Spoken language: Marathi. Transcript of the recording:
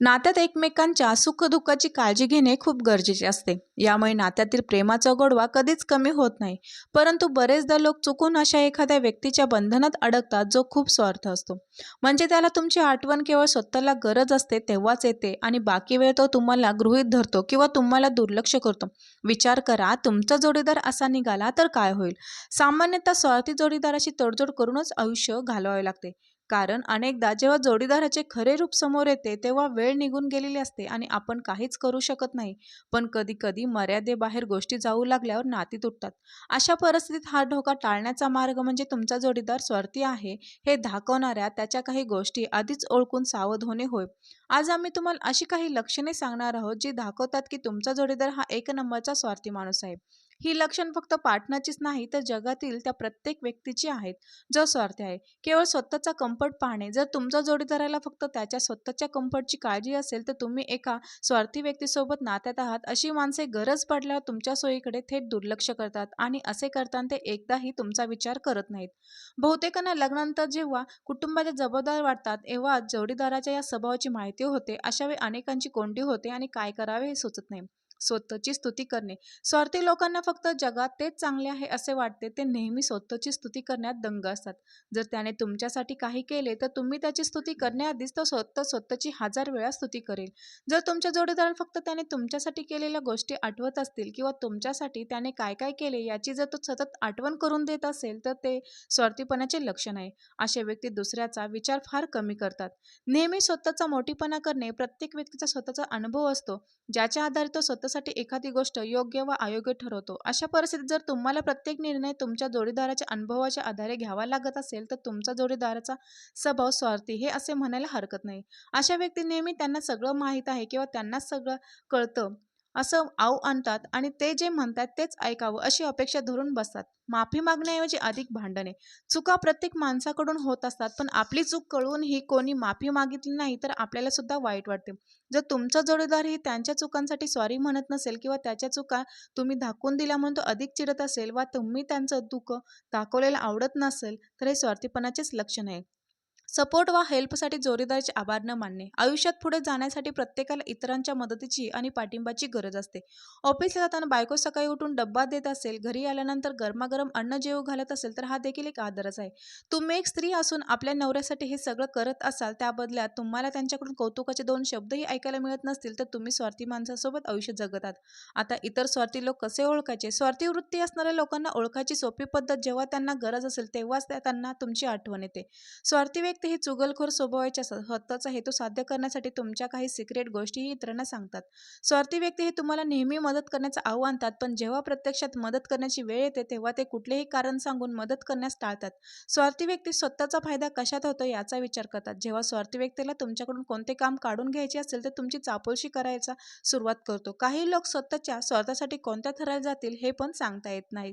नात्यात एकमेकांच्या सुखदुःखाची काळजी घेणे खूप गरजेचे असते. यामुळे नात्यातील प्रेमाचा गोडवा कधीच कमी होत नाही. परंतु बरेचदा लोक चुकून अशा एखाद्या व्यक्तीच्या बंधनात अडकतात जो खूप स्वार्थ असतो. म्हणजे त्याला तुमची आठवण केवळ स्वतःला गरज असते तेव्हाच येते आणि बाकी वेळ तो तुम्हाला गृहीत धरतो किंवा तुम्हाला दुर्लक्ष करतो. विचार करा तुमचा जोडीदार असा निघाला तर काय होईल? सामान्यतः स्वार्थी जोडीदाराशी तडजोड करूनच आयुष्य घालवावे लागते. कारण अनेकदा जेव्हा जोडीदाराचे खरे रूप समोर येते तेव्हा वेळ निघून गेलेली असते आणि आपण काहीच करू शकत नाही. पण कधी कधी मर्यादेबाहेर गोष्टी जाऊ लागल्यावर नाती तुटतात. अशा परिस्थितीत हा धोका टाळण्याचा मार्ग म्हणजे तुमचा जोडीदार स्वार्थी आहे हे दाखवणाऱ्या त्याच्या काही गोष्टी आधीच ओळखून सावध होणे होय. आज आम्ही तुम्हाला अशी काही लक्षणे सांगणार आहोत जी दाखवतात की तुमचा जोडीदार हा एक नंबरचा स्वार्थी माणूस आहे. ही लक्षण फक्त पार्टनरचीच नाही तर जगातील त्या प्रत्येक व्यक्तीची आहेत. जो स्वार्थी आहे. केवळ स्वतःचा कम्फर्ट पाहणे. जर तुमच्या जोडीदाराला फक्त त्याच्या स्वतःच्या कम्फर्टची काळजी असेल तर तुम्ही एका स्वार्थी व्यक्तीसोबत नात्यात आहात. अशी माणसे गरज पडल्यावर तुमच्या सोयीकडे थेट दुर्लक्ष करतात आणि असे करताना ते एकदाही तुमचा विचार करत नाहीत. बहुतेकांना लग्नानंतर जेव्हा कुटुंबाच्या जबाबदार वाटतात तेव्हा जोडीदाराच्या या स्वभावाची माहिती होते. अशा वेळी अनेकांची कोंडी होते आणि काय करावे हे सुचत नाही. स्वतःची स्तुती करणे. स्वार्थी लोकांना फक्त जगात तेच चांगले आहे असे वाटते ते नेहमी स्वतःची स्तुती करण्यात दंग असतात. जर त्याने तुमच्यासाठी काही केले तर तुम्ही त्याची स्तुती करण्याआधीच तो स्वतः स्वतःची हजार वेळा स्तुती करेल. जर तुमच्या जोडीदार फक्त त्याने तुमच्यासाठी केलेल्या गोष्टी आठवत असतील किंवा तुमच्यासाठी त्याने काय काय केले याची जर तो सतत आठवण करून देत असेल तर ते स्वार्थीपणाचे लक्षण आहे. असे व्यक्ती दुसऱ्याचा विचार फार कमी करतात. नेहमी स्वतःचा मोठीपणा करणे प्रत्येक व्यक्तीचा स्वतःचा अनुभव असतो. ज्याच्या आधारे तो स्वतःसाठी एखादी गोष्ट योग्य व अयोग्य ठरवतो. अशा परिस्थितीत जर तुम्हाला प्रत्येक निर्णय तुमच्या जोडीदाराच्या अनुभवाच्या आधारे घ्यावा लागत असेल तर तुमचा जोडीदाराचा स्वभाव स्वार्थी हे असे म्हणायला हरकत नाही. अशा व्यक्ती नेहमी त्यांना सगळं माहीत आहे किंवा त्यांना सगळं कळतं. असं आव आणतात आणि ते जे म्हणतात तेच ऐकावं अशी अपेक्षा धरून बसतात. माफी मागण्याऐवजी अधिक भांडणे. चुका प्रत्येक माणसाकडून होत असतात पण आपली चूक कळूनही कोणी माफी मागितली नाही तर आपल्याला सुद्धा वाईट वाटते. जर तुमचा जोडीदारही त्यांच्या चुकांसाठी सॉरी म्हणत नसेल किंवा त्याच्या चुका तुम्ही दाखवून दिल्या म्हणून तो अधिक चिडत असेल वा तुम्ही त्यांचं दुःख दाखवलेलं आवडत नसेल तर हे स्वार्थीपणाचेच लक्षण आहे. सपोर्ट वा हेल्पसाठी जोडीदाराचे आभार न मानणे. आयुष्यात पुढे जाण्यासाठी प्रत्येकाला इतरांच्या मदतीची आणि पाठिंबाची गरज असते. ऑफिसला जाताना बायको सकाळी उठून डब्बा देत असेल घरी आल्यानंतर गरमागरम अन्न जेव घालत असेल तर हा देखील एक आदरच आहे. तुम्ही एक स्त्री असून आपल्या नवऱ्यासाठी हे सगळं करत असाल त्या बदल्यात तुम्हाला त्यांच्याकडून कौतुकाचे दोन शब्दही ऐकायला मिळत नसतील तर तुम्ही स्वार्थी माणसासोबत आयुष्य जगतात. आता इतर स्वार्थी लोक कसे ओळखायचे? स्वार्थी वृत्ती असणाऱ्या लोकांना ओळखायची सोपी पद्धत जेव्हा त्यांना गरज असेल तेव्हाच त्या त्यांना तुमची आठवण येते. स्वार्थी व्यक्ती ही चुगलखोर स्वभावाच्या स्वतःचा हेतू साध्य करण्यासाठी तुमच्या काही सिक्रेट गोष्टीही इतरांना सांगतात. स्वार्थी व्यक्ती हे तुम्हाला नेहमी मदत करण्याचं आव्हान आणतात पण जेव्हा प्रत्यक्षात मदत करण्याची वेळ येते तेव्हा ते कुठलेही कारण सांगून मदत करण्यास टाळतात. स्वार्थी व्यक्ती स्वतःचा फायदा कशात होतो याचा विचार करतात. जेव्हा स्वार्थी व्यक्तीला तुमच्याकडून कोणते काम काढून घ्यायचे असेल तर तुमची चापोळशी करायचा सुरुवात करतो. काही लोक स्वतःच्या स्वार्थासाठी कोणत्या ठरायला जातील हे पण सांगता येत नाही